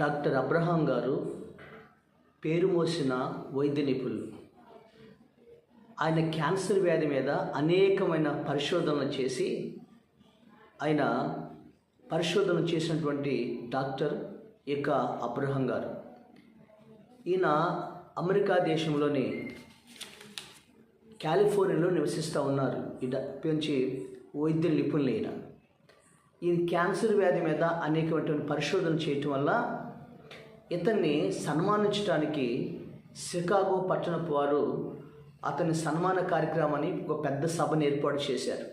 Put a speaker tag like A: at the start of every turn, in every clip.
A: Doctor Abraham గారు పేరు మోసిన వైద్య నిపుణులు. ఆయన క్యాన్సర్ వ్యాధి మీద అనేకమైన పరిశోధనలు చేసి ఆయన పరిశోధన చేసినటువంటి డాక్టర్ ఇక అబ్రహం గారు. ఈయన అమెరికా దేశంలోని కాలిఫోర్నియాలో నివసిస్తూ ఉన్నారు. ఈ నుంచి వైద్య నిపుణులు ఈయన ఈ క్యాన్సర్ వ్యాధి మీద అనేకమైనటువంటి పరిశోధన చేయటం వల్ల ఇతన్ని సన్మానించడానికి షికాగో పట్టణపు వారు అతని సన్మాన కార్యక్రమాన్ని ఒక పెద్ద సభను ఏర్పాటు చేశారు.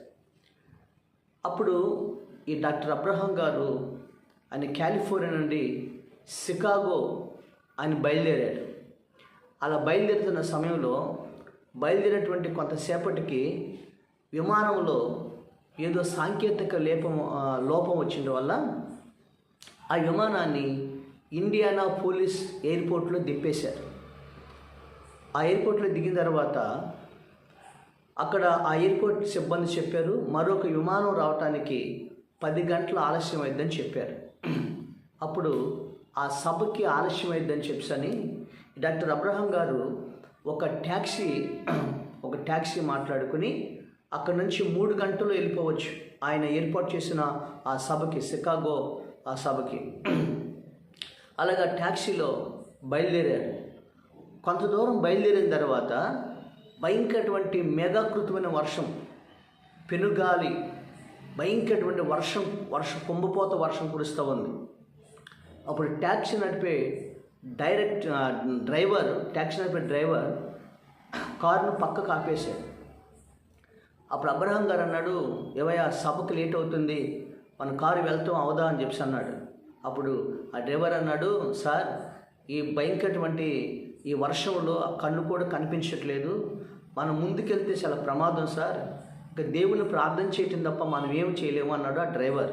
A: అప్పుడు ఈ డాక్టర్ అబ్రహం గారు ఆయన కాలిఫోర్నియా నుండి షికాగో ఆయన బయలుదేరాడు అలా బయలుదేరుతున్న సమయంలో బయలుదేరినటువంటి కొంతసేపటికి విమానంలో ఏదో సాంకేతిక లేపం లోపం వచ్చిన వల్ల ఆ విమానాన్ని ఇండియానా పోలీస్ ఎయిర్పోర్ట్లో దింపేశారు. ఆ ఎయిర్పోర్ట్లో దిగిన తర్వాత అక్కడ ఆ ఎయిర్పోర్ట్ సిబ్బంది చెప్పారు మరొక విమానం రావటానికి పది గంటల ఆలస్యం అయిందని చెప్పారు. అప్పుడు ఆ సభకి ఆలస్యం అయిందని చెప్పని డాక్టర్ అబ్రహం గారు ఒక ట్యాక్సీ ఒక ట్యాక్సీ మాట్లాడుకుని అక్కడ నుంచి మూడు గంటలు వెళ్ళిపోవచ్చు. ఆయన ఏర్పాటు చేసిన ఆ సభకి షికాగో ఆ సభకి. అలాగా ట్యాక్సీలో బయలుదేరారు. కొంత దూరం బయలుదేరిన తర్వాత భయంకరటువంటి మేఘాకృతమైన వర్షం పెనుగాలి భయంకరటువంటి వర్షం వర్షం కుంభపోత వర్షం కురుస్తూ ఉంది. అప్పుడు ట్యాక్సీ నడిపే డైరెక్ట్ డ్రైవర్ ట్యాక్సీ నడిపే డ్రైవర్ కారును పక్కకు ఆపేశాడు. అప్పుడు అబ్రహం గారు అన్నాడు ఏవయ్యా సభకు లేట్ అవుతుంది. మన కారు వెళ్తాం అవదా అని చెప్పి అన్నాడు. అప్పుడు ఆ డ్రైవర్ అన్నాడు సార్ ఈ భయంకరటువంటి ఈ వర్షంలో ఆ కన్ను కూడా కనిపించట్లేదు. మనం ముందుకెళ్తే చాలా ప్రమాదం సార్. ఇక దేవుని ప్రార్థన చేయటం తప్ప మనం ఏం చేయలేము అన్నాడు ఆ డ్రైవర్.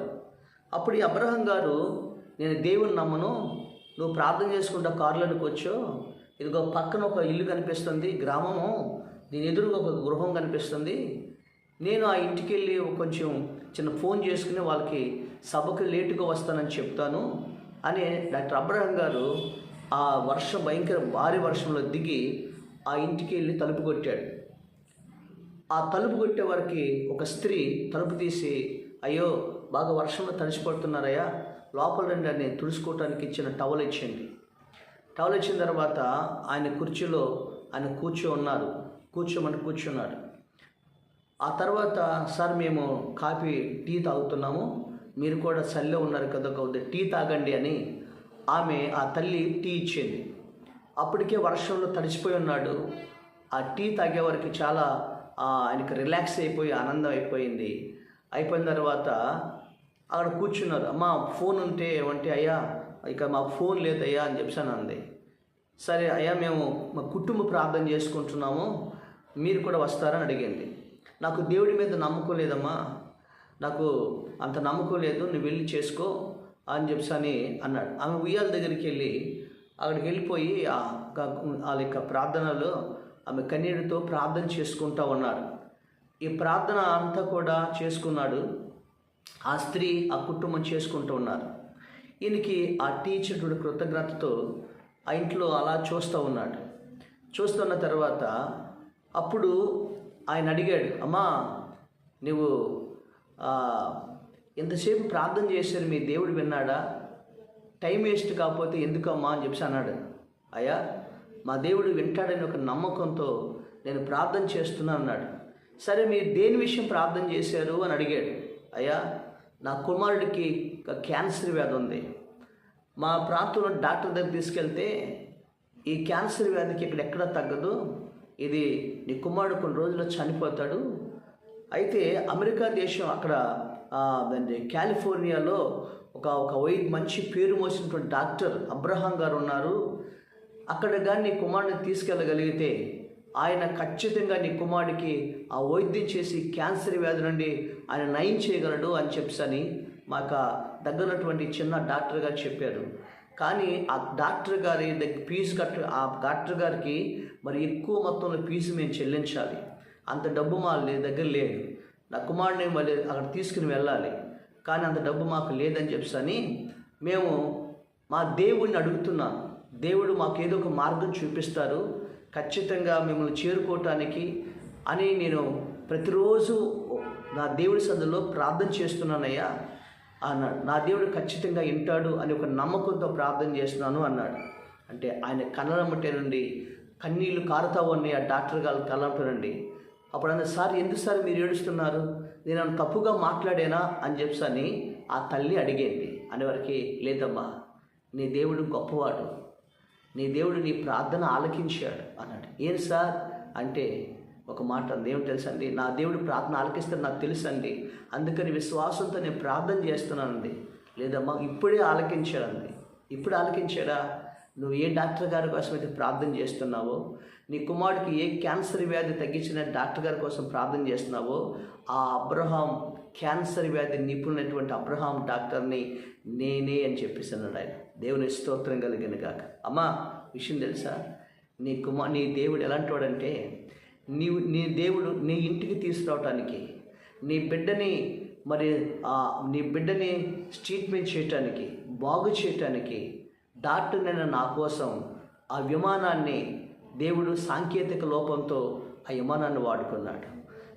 A: అప్పుడు ఈ అబ్రహం గారు నేను దేవుని నమ్మను. నువ్వు ప్రార్థన చేసుకుంటా కారులోనికి వచ్చో. ఇదిగో పక్కన ఒక ఇల్లు కనిపిస్తుంది గ్రామము. దీని ఎదురుగా ఒక గృహం కనిపిస్తుంది. నేను ఆ ఇంటికి వెళ్ళి కొంచెం చిన్న ఫోన్ చేసుకుని వాళ్ళకి సభకు లేటుగా వస్తానని చెప్తాను అని డాక్టర్ అబ్రహం గారు ఆ వర్షం భయంకర భారీ వర్షంలో దిగి ఆ ఇంటికి వెళ్ళి తలుపు కొట్టాడు. ఆ తలుపు కొట్టే వారికి ఒక స్త్రీ తలుపు తీసి అయ్యో బాగా వర్షంలో తడిసిపడుతున్నారయ్యా లోపల రండి అని తుడుచుకోవటానికి ఇచ్చిన టవల్ ఇచ్చింది. టవల్ ఇచ్చిన తర్వాత ఆయన కుర్చీలో ఆయన కూర్చో ఉన్నారు కూర్చోమని కూర్చున్నాడు. ఆ తర్వాత సార్ మేము కాఫీ టీ తాగుతున్నాము. మీరు కూడా చల్లే ఉన్నారు కదా కొద్ది టీ తాగండి అని ఆమె ఆ తల్లి టీ ఇచ్చింది. అప్పటికే వర్షంలో తడిచిపోయి ఉన్నాడు. ఆ టీ తాగే వరకు చాలా ఆయనకి రిలాక్స్ అయిపోయి ఆనందం అయిపోయింది. అయిపోయిన తర్వాత అక్కడ కూర్చున్నారు. అమ్మ ఫోన్ ఉంటే ఏమంటే అయ్యా ఇక మా ఫోన్ లేదయ్యా అని చెప్పాను అంది. సరే అయ్యా మేము మా కుటుంబ ప్రార్థన చేసుకుంటున్నాము. మీరు కూడా వస్తారని అడిగింది. నాకు దేవుడి మీద నమ్మకం లేదమ్మా. నాకు అంత నమ్మకం లేదు నువ్వు వెళ్ళి చేసుకో అని చెప్పని అన్నాడు. ఆమె ఉయ్యాల దగ్గరికి వెళ్ళి అక్కడికి వెళ్ళిపోయి ఆ వాళ్ళ యొక్క ప్రార్థనలో ఆమె కన్నీటితో ప్రార్థన చేసుకుంటూ ఉన్నారు. ఈ ప్రార్థన అంతా కూడా చేసుకున్నాడు. ఆ స్త్రీ ఆ కుటుంబం చేసుకుంటూ ఉన్నారు. ఈయనకి ఆ టీచరుడు కృతజ్ఞతతో ఆ ఇంట్లో అలా చూస్తూ ఉన్నాడు. చూస్తున్న తర్వాత అప్పుడు ఆయన అడిగాడు అమ్మా నువ్వు ఎంతసేపు ప్రార్థన చేశారు మీ దేవుడు విన్నాడా? టైం వేస్ట్ కాకపోతే ఎందుకమ్మా? అని చెప్పి అన్నాడు. అయ్యా మా దేవుడు వింటాడని ఒక నమ్మకంతో నేను ప్రార్థన చేస్తున్నా అన్నాడు. సరే మీరు దేని విషయం ప్రార్థన చేశారు? అని అడిగాడు. అయ్యా నా కుమారుడికి ఒక క్యాన్సర్ వ్యాధి ఉంది. మా ప్రాంతంలో డాక్టర్ దగ్గర తీసుకెళ్తే ఈ క్యాన్సర్ వ్యాధికి ఇక్కడ ఎక్కడ తగ్గదు. ఇది నీ కుమారుడు కొన్ని రోజుల్లో చనిపోతాడు. అయితే అమెరికా దేశం అక్కడ దాన్ని కాలిఫోర్నియాలో ఒక ఒక వైద్య మంచి పేరు మోసినటువంటి డాక్టర్ అబ్రహాం గారు ఉన్నారు. అక్కడ కానీ నీ కుమారుడిని తీసుకెళ్ళగలిగితే ఆయన ఖచ్చితంగా నీ కుమారుడికి ఆ వైద్యం చేసి క్యాన్సర్ వ్యాధి నుండి ఆయన నయం చేయగలడు అని చెప్పని మాకు దగ్గరటువంటి చిన్న డాక్టర్ గారు చెప్పారు. కానీ ఆ డాక్టర్ గారి దగ్గర ఫీజు కట్ట ఆ డాక్టర్ గారికి మరి ఎక్కువ మొత్తంలో ఫీజు మేము చెల్లించాలి. అంత డబ్బు మా దగ్గర లేదు. నా కుమారుడిని మళ్ళీ అక్కడ తీసుకుని వెళ్ళాలి. కానీ అంత డబ్బు మాకు లేదని చెప్పని మేము మా దేవుడిని అడుగుతున్నాను దేవుడు మాకు ఏదో ఒక మార్గం చూపిస్తారు. ఖచ్చితంగా మిమ్మల్ని చేరుకోవటానికి అని నేను ప్రతిరోజు నా దేవుడి సందులో ప్రార్థన చేస్తున్నానయ్యా. అన్నాడు నా దేవుడు ఖచ్చితంగా వింటాడు అని ఒక నమ్మకంతో ప్రార్థన చేస్తున్నాను అన్నాడు. అంటే ఆయన కన్నడమ్మటే నుండి కన్నీళ్ళు కారుతా ఉన్నాయి ఆ డాక్టర్ గారు కళ్ళంట అప్పుడు అన్న సార్ ఎందుకు సార్ మీరు ఏడుస్తున్నారు? నేను తప్పుగా మాట్లాడేనా? అని చెప్పని ఆ తల్లి అడిగేది. అనేవారికి లేదమ్మా నీ దేవుడు గొప్పవాడు. నీ దేవుడు నీ ప్రార్థన ఆలకించాడు అన్నాడు. ఏం సార్? అంటే ఒక మాట దేవుడు తెలుసండి నా దేవుడు ప్రార్థన ఆలకిస్తాడు నాకు తెలుసండి అందుకని విశ్వాసంతో నేను ప్రార్థన చేస్తున్నానండి. లేదమ్మా ఇప్పుడే ఆలకించాడండి. ఇప్పుడు ఆలకించాడా? నువ్వు ఏ డాక్టర్ గారి కోసం అయితే ప్రార్థన చేస్తున్నావో నీ కుమారుడికి ఏ క్యాన్సర్ వ్యాధి తగ్గించిన డాక్టర్ గారి కోసం ప్రార్థన చేస్తున్నావో ఆ అబ్రహాం క్యాన్సర్ వ్యాధి నిపుణులైనటువంటి అబ్రహాం డాక్టర్ని నేనే అని చెప్పేసి అన్నాడు ఆయన. దేవుని స్తోత్రం కలిగిన కాక అమ్మా విషయం తెలుసా? నీ కుమార్ నీ దేవుడు ఎలాంటి వాడంటే నీవు నీ దేవుడు నీ ఇంటికి తీసుకురావటానికి నీ బిడ్డని మరి ఆ నీ బిడ్డని ట్రీట్మెంట్ చేయటానికి బాగు చేయటానికి డాక్టర్ నేను నా కోసం ఆ విమానాన్ని దేవుడు సాంకేతిక లోపంతో ఆ విమానాన్ని వాడుకున్నాడు.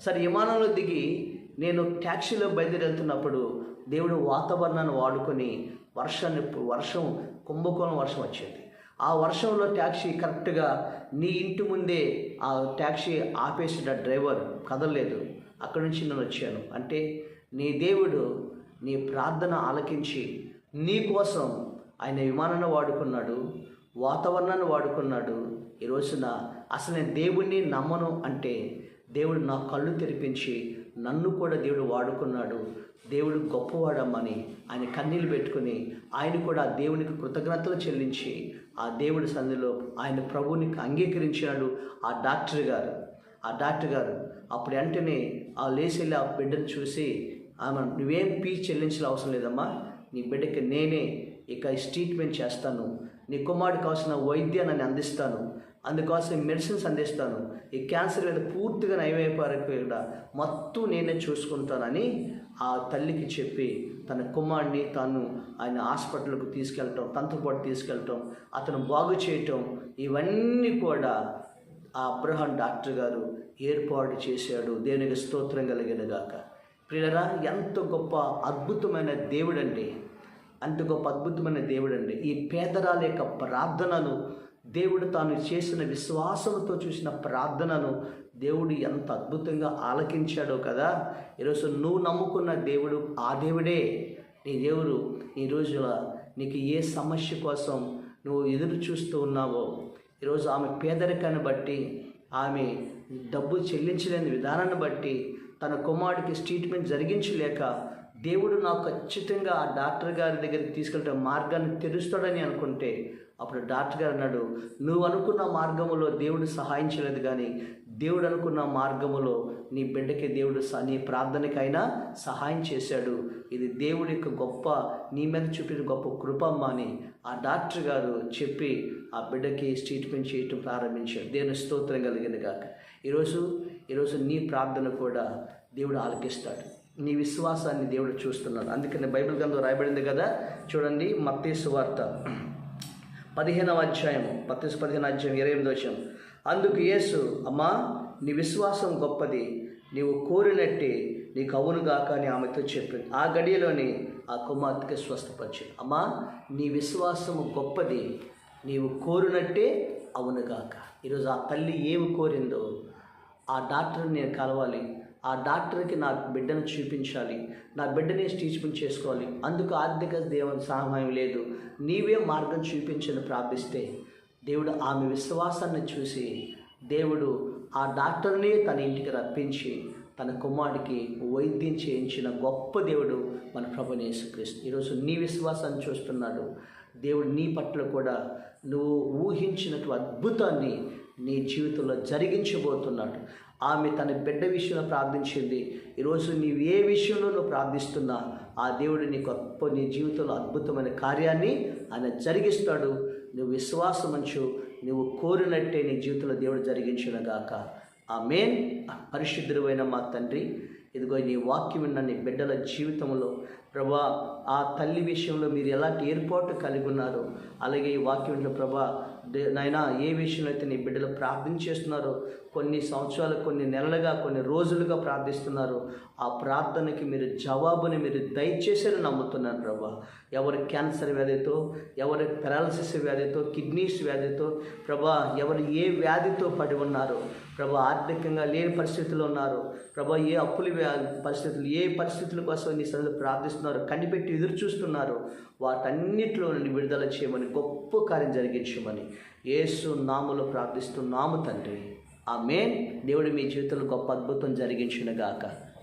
A: సరే విమానంలో దిగి నేను ట్యాక్సీలో బయలుదేరుతున్నప్పుడు దేవుడు వాతావరణాన్ని వాడుకొని వర్షాన్ని వర్షం కుంభకోణం వర్షం వచ్చింది. ఆ వర్షంలో ట్యాక్సీ కరెక్ట్గా నీ ఇంటి ముందే ఆ ట్యాక్సీ ఆపేసిన డ్రైవర్ కదలలేదు. అక్కడి నుంచి నేను వచ్చాను. అంటే నీ దేవుడు నీ ప్రార్థన ఆలకించి నీ కోసం ఆయన విమానాన్ని వాడుకున్నాడు వాతావరణాన్ని వాడుకున్నాడు. ఈ రోజున అసలు నేను దేవుణ్ణి నమ్మను అంటే దేవుడు నా కళ్ళు తెరిపించి నన్ను కూడా దేవుడు వాడుకున్నాడు. దేవుడు గొప్పవాడమ్మని ఆయన కన్నీళ్ళు పెట్టుకుని ఆయన కూడా దేవునికి కృతజ్ఞతలు చెల్లించి ఆ దేవుడి సంధిలో ఆయన ప్రభువుని అంగీకరించినాడు ఆ డాక్టర్ గారు. ఆ డాక్టర్ గారు అప్పుడు వెంటనే ఆ లేచెళ్ళి ఆ బిడ్డను చూసి ఆమె నువ్వేం ఫీజు చెల్లించాల్సిన అవసరం లేదమ్మా. నీ బిడ్డకి నేనే ఇక ట్రీట్మెంట్ చేస్తాను. నీ కుమారుడు కావాల్సిన వైద్యాన్ని అందిస్తాను. అందుకోసం మెడిసిన్స్ అందిస్తాను. ఈ క్యాన్సర్ మీద పూర్తిగా నయమైపోయారు కూడా మొత్తం నేనే చూసుకుంటానని ఆ తల్లికి చెప్పి తన కుమారుడిని తాను ఆయన హాస్పిటల్కు తీసుకెళ్ళటం తనతో పాటు తీసుకెళ్ళటం అతను బాగు చేయటం ఇవన్నీ కూడా ఆ అబ్రహం డాక్టర్ గారు ఏర్పాటు చేశాడు. దేవునికి స్తోత్రం కలిగిన గాక ఎంత గొప్ప అద్భుతమైన దేవుడండి. అంత గొప్ప అద్భుతమైన దేవుడండి. ఈ పేదరాల యొక్క ప్రార్థనను దేవుడు తాను చేసిన విశ్వాసంతో చూసిన ప్రార్థనను దేవుడు ఎంత అద్భుతంగా ఆలకించాడో కదా? ఈరోజు నువ్వు నమ్ముకున్న దేవుడు ఆ దేవుడే. నీ దేవుడు ఈ రోజున నీకు ఏ సమస్య కోసం నువ్వు ఎదురు చూస్తూ ఉన్నావో? ఈరోజు ఆమె పేదరికాన్ని బట్టి ఆమె డబ్బు చెల్లించలేని విధానాన్ని బట్టి తన కుమారుడికి ట్రీట్మెంట్ జరిగించలేక దేవుడు నాకు ఖచ్చితంగా ఆ డాక్టర్ గారి దగ్గరికి తీసుకెళ్ళే మార్గాన్ని తెరుస్తాడని అనుకుంటే అప్పుడు డాక్టర్ గారు అన్నాడు నువ్వు అనుకున్న మార్గములో దేవుడు సహాయం చేయలేదు కానీ దేవుడు అనుకున్న మార్గములో నీ బిడ్డకి దేవుడు స- నీ ప్రార్థనకైనా సహాయం చేశాడు. ఇది దేవుడి యొక్క గొప్ప నీ మీద చూపిన గొప్ప కృపమ్మ అని ఆ డాక్టర్ గారు చెప్పి ఆ బిడ్డకి ట్రీట్మెంట్ చేయటం ప్రారంభించాడు దేవుని స్తోత్రం కలిగింది కాక ఈరోజు ఈరోజు నీ ప్రార్థన కూడా దేవుడు ఆలకిస్తాడు. నీ విశ్వాసాన్ని దేవుడు చూస్తున్నాడు. అందుకని బైబిల్ గ్రంథం రాయబడింది కదా? చూడండి మత్తేసు వార్త. పదిహేనవ అధ్యాయము పత్తీసు పదిహేను అధ్యాయం ఇరవై ఎనిమిది వచ్చాం అందుకు యేసు అమ్మా నీ విశ్వాసం గొప్పది నీవు కోరినట్టే నీకు అవునుగాక అని ఆమెతో చెప్పింది. ఆ గడియలోని ఆ కుమార్తెకి స్వస్థపరిచింది. అమ్మా నీ విశ్వాసము గొప్పది నీవు కోరినట్టే అవునుగాక ఈరోజు ఆ తల్లి ఏమి కోరిందో ఆ డాక్టర్ని నేను కలవాలి ఆ డాక్టర్కి నా బిడ్డను చూపించాలి నా బిడ్డని ట్రీట్మెంట్ చేసుకోవాలి అందుకు ఆర్థిక దేవుని సహాయం లేదు నీవే మార్గం చూపించని ప్రార్థిస్తే దేవుడు ఆమె విశ్వాసాన్ని చూసి దేవుడు ఆ డాక్టర్ని తన ఇంటికి రప్పించి తన కుమారుడికి వైద్యం చేయించిన గొప్ప దేవుడు మన ప్రభు యేసుక్రీస్తు. ఈరోజు నీ విశ్వాసాన్ని చూస్తున్నాడు. దేవుడు నీ పట్ల కూడా నువ్వు ఊహించినటువంటి అద్భుతాన్ని నీ జీవితంలో జరిగించబోతున్నాడు. ఆమె తన బిడ్డ విషయంలో ప్రార్థించింది. ఈరోజు నీవు ఏ విషయంలో నువ్వు ప్రార్థిస్తున్నా ఆ దేవుడు నీ గొప్ప నీ జీవితంలో అద్భుతమైన కార్యాన్ని ఆయన జరిగిస్తాడు. నువ్వు విశ్వాసం అంచు నువ్వు కోరినట్టే నీ జీవితంలో దేవుడు జరిగించిన గాక ఆ మెయిన్ పరిశుద్ధుడైన మా తండ్రి ఇదిగో నీ వాక్యం విన్న నీ బిడ్డల జీవితంలో ప్రభా ఆ తల్లి విషయంలో మీరు ఎలాంటి ఏర్పాటు కలిగి ఉన్నారు అలాగే ఈ వాక్యంలో ప్రభా నాయన ఏ విషయంలో అయితే నీ బిడ్డలు ప్రార్థన చేస్తున్నారో కొన్ని సంవత్సరాలు కొన్ని నెలలుగా కొన్ని రోజులుగా ప్రార్థిస్తున్నారు. ఆ ప్రార్థనకి మీరు జవాబుని మీరు దయచేసారని నమ్ముతున్నాను ప్రభా. ఎవరి క్యాన్సర్ వ్యాధితో ఎవరి పెరాలసిస్ వ్యాధితో కిడ్నీస్ వ్యాధితో ప్రభా ఎవరు ఏ వ్యాధితో పడి ఉన్నారో ప్రభా ఆర్థికంగా లేని పరిస్థితుల్లో ఉన్నారు ప్రభా ఏ అప్పుల పరిస్థితులు ఏ పరిస్థితుల కోసం నీ సన్నిధిలో ప్రార్థిస్తున్నారు కనిపెట్టి ఎదురు చూస్తున్నారు వాటన్నిటిలో నుండి విడుదల చేయమని గొప్ప కార్యం జరిగించమని యేసు నాములో ప్రార్థిస్తున్నాము తండ్రి. ఆమెన్. దేవుడు మీ జీవితంలో గొప్ప అద్భుతం జరిగించునుగాక.